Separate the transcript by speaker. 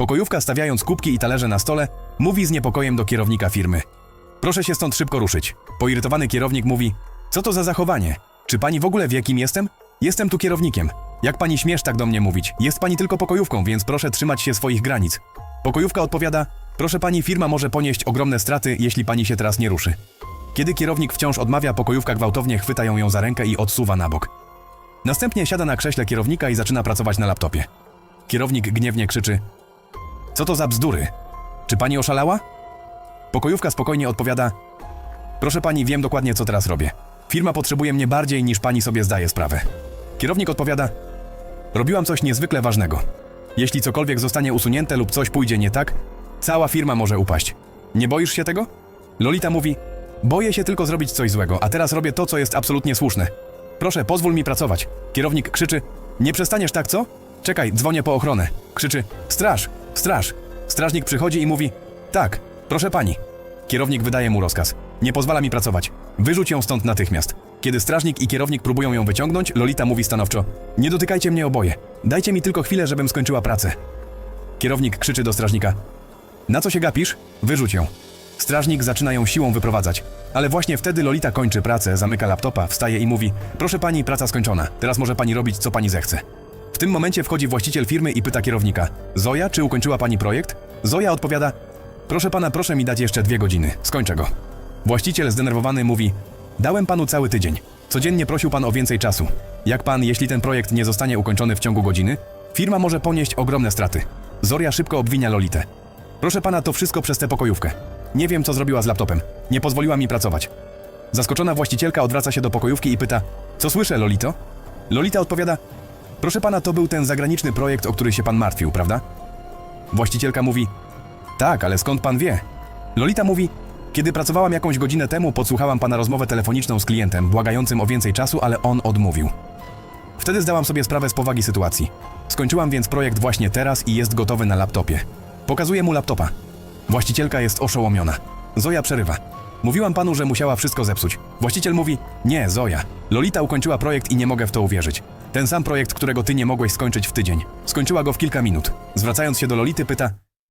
Speaker 1: Pokojówka stawiając kubki i talerze na stole, mówi z niepokojem do kierownika firmy. Proszę się stąd szybko ruszyć. Poirytowany kierownik mówi: Co to za zachowanie? Czy pani w ogóle wie, kim jestem? Jestem tu kierownikiem. Jak pani śmiesz tak do mnie mówić? Jest pani tylko pokojówką, więc proszę trzymać się swoich granic. Pokojówka odpowiada: Proszę pani, firma może ponieść ogromne straty, jeśli pani się teraz nie ruszy. Kiedy kierownik wciąż odmawia, pokojówka gwałtownie chwyta ją, za rękę i odsuwa na bok. Następnie siada na krześle kierownika i zaczyna pracować na laptopie. Kierownik gniewnie krzyczy: Co to za bzdury? Czy pani oszalała? Pokojówka spokojnie odpowiada: Proszę pani, wiem dokładnie, co teraz robię. Firma potrzebuje mnie bardziej niż pani sobie zdaje sprawę. Kierownik odpowiada: Robiłam coś niezwykle ważnego. Jeśli cokolwiek zostanie usunięte lub coś pójdzie nie tak, cała firma może upaść. Nie boisz się tego? Lolita mówi: Boję się tylko zrobić coś złego, a teraz robię to, co jest absolutnie słuszne. Proszę, pozwól mi pracować. Kierownik krzyczy: Nie przestaniesz tak, co? Czekaj, dzwonię po ochronę. Krzyczy: Straż, straż. Strażnik przychodzi i mówi: Tak, proszę pani. Kierownik wydaje mu rozkaz. Nie pozwala mi pracować. Wyrzuć ją stąd natychmiast. Kiedy strażnik i kierownik próbują ją wyciągnąć, Lolita mówi stanowczo: Nie dotykajcie mnie oboje. Dajcie mi tylko chwilę, żebym skończyła pracę. Kierownik krzyczy do strażnika: Na co się gapisz? Wyrzuć ją. Strażnik zaczyna ją siłą wyprowadzać. Ale właśnie wtedy Lolita kończy pracę, zamyka laptopa, wstaje i mówi: Proszę pani, praca skończona. Teraz może pani robić, co pani zechce. Tym momencie wchodzi właściciel firmy i pyta kierownika: Zoja, czy ukończyła pani projekt? Zoja odpowiada: Proszę pana, proszę mi dać jeszcze dwie godziny. Skończę go. Właściciel zdenerwowany mówi: Dałem panu cały tydzień. Codziennie prosił pan o więcej czasu. Jak pan, jeśli ten projekt nie zostanie ukończony w ciągu godziny, firma może ponieść ogromne straty. Zoria szybko obwinia Lolitę. Proszę pana, to wszystko przez tę pokojówkę. Nie wiem, co zrobiła z laptopem. Nie pozwoliła mi pracować. Zaskoczona właścicielka odwraca się do pokojówki i pyta: Co słyszę, Lolito? Lolita odpowiada: Proszę pana, to był ten zagraniczny projekt, o który się pan martwił, prawda? Właścicielka mówi: Tak, ale skąd pan wie? Lolita mówi: Kiedy pracowałam jakąś godzinę temu, podsłuchałam pana rozmowę telefoniczną z klientem, błagającym o więcej czasu, ale on odmówił. Wtedy zdałam sobie sprawę z powagi sytuacji. Skończyłam więc projekt właśnie teraz i jest gotowy na laptopie. Pokazuję mu laptopa. Właścicielka jest oszołomiona. Zoja przerywa. Mówiłam panu, że musiała wszystko zepsuć. Właściciel mówi: Nie, Zoja. Lolita ukończyła projekt i nie mogę w to uwierzyć. Ten sam projekt, którego ty nie mogłeś skończyć w tydzień. Skończyła go w kilka minut. Zwracając się do Lolity, pyta: